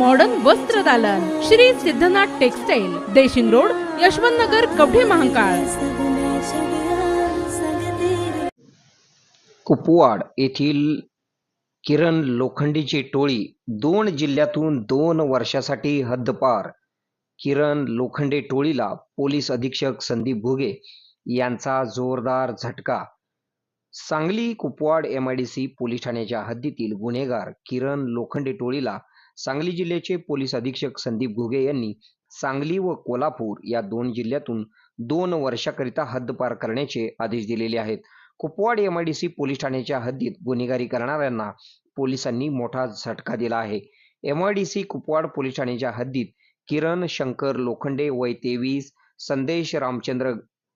Modern वस्त्र दालन. Shri Siddhanath textile Deshing road Yashwant Nagar Kavathe Mahakal. Kupwad येथील किरण लोखंडीची टोळी दोन जिल्ह्यातून दोन वर्षासाठी हद्दपार. किरण लोखंडे टोळीला पोलीस अधीक्षक संदीप भुगे यांचा जोरदार झटका. Sangli Kupwad M I D C police ठाण्याच्या हद्दीतील गुन्हेगार किरण लोखंडे टोळीला सांगली जिल्ह्याचे पोलीस अधीक्षक संदीप घुगे यांनी सांगली व कोल्हापूर या दोन जिल्ह्यातून दोन वर्षाकरिता हद्दपार करण्याचे आदेश दिलेले आहेत. Kupwad M I D C police ठाण्याच्या हद्दीत गुन्हेगारी करणाऱ्यांना पोलिसांनी मोठा झटका दिला आहे. M I D C Kupwad police ठाण्याच्या हद्दीत किरण शंकर लोखंडे वय तेवीस संदेश रामचंद्र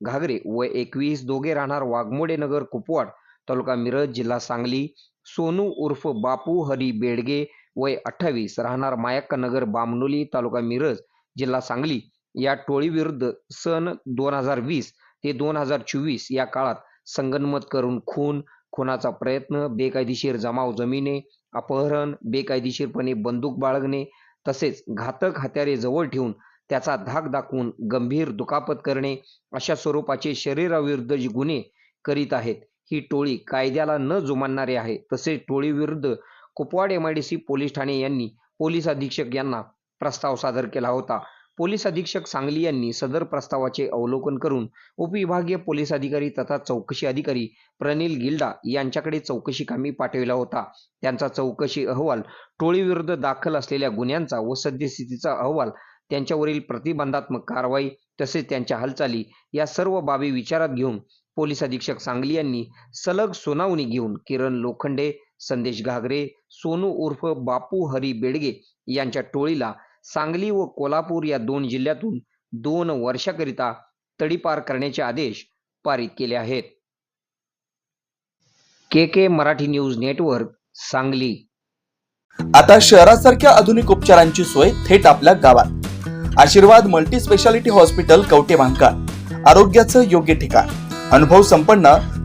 घागरे वय एकवीस दोघे राहणार वाघमोडे नगर कुपवाड तालुका मिरज जिल्हा सांगली सोनू उर्फ बापू हरी बेडगे वय अठ्ठावीस राहणार मायक्का नगर बामनोली तालुका मिरज जिल्हा सांगली. या टोळीविरुद्ध सन दोन हजार वीस ते दोन हजार चोवीस या काळात संगनमत करून खून खुनाचा प्रयत्न बेकायदेशीर जमाव जमिने अपहरण बेकायदेशीरपणे बंदूक बाळगणे तसेच घातक हत्यारे जवळ ठेवून त्याचा धाक दाखवून गंभीर दुखापत करणे अशा स्वरूपाचे शरीराविरुद्ध जी गुन्हे करीत आहेत ही टोळी कायद्याला न जुमानणारी आहे. तसेच टोळीविरुद्ध Kupwad M I D C police Thane यांनी पोलीस अधीक्षक यांना प्रस्ताव सादर केला होता. पोलीस अधीक्षक सांगली यांनी सदर प्रस्तावाचे अवलोकन करून उपविभागीय पोलीस अधिकारी तथा चौकशी अधिकारी प्रनिल गिल्डा यांच्याकडे चौकशी कामी पाठविला होता. त्यांचा चौकशी अहवाल टोळीविरुद्ध दाखल असलेल्या गुन्ह्यांचा व सद्यस्थितीचा अहवाल त्यांच्यावरील प्रतिबंधात्मक कारवाई तसेच त्यांच्या हालचाली या सर्व बाबी विचारात घेऊन पोलीस अधीक्षक सांगली यांनी सलग सुनावणी घेऊन किरण लोखंडे संदेश घागरे सोनू उर्फ बापू हरी बेडगे यांच्या टोळीला सांगली व कोल्हापूर या दोन जिल्ह्यातून दोन वर्षाकरिता तडीपार करण्याचे आदेश पारित केले आहेत. K K Marathi news network Sangli. आता शहरासारख्या आधुनिक उपचारांची सोय थेट आपल्या गावात. Aashirwad multi speciality hospital Kavathe Mahankal आरोग्याचं योग्य ठिकाण. अनुभव संपन्न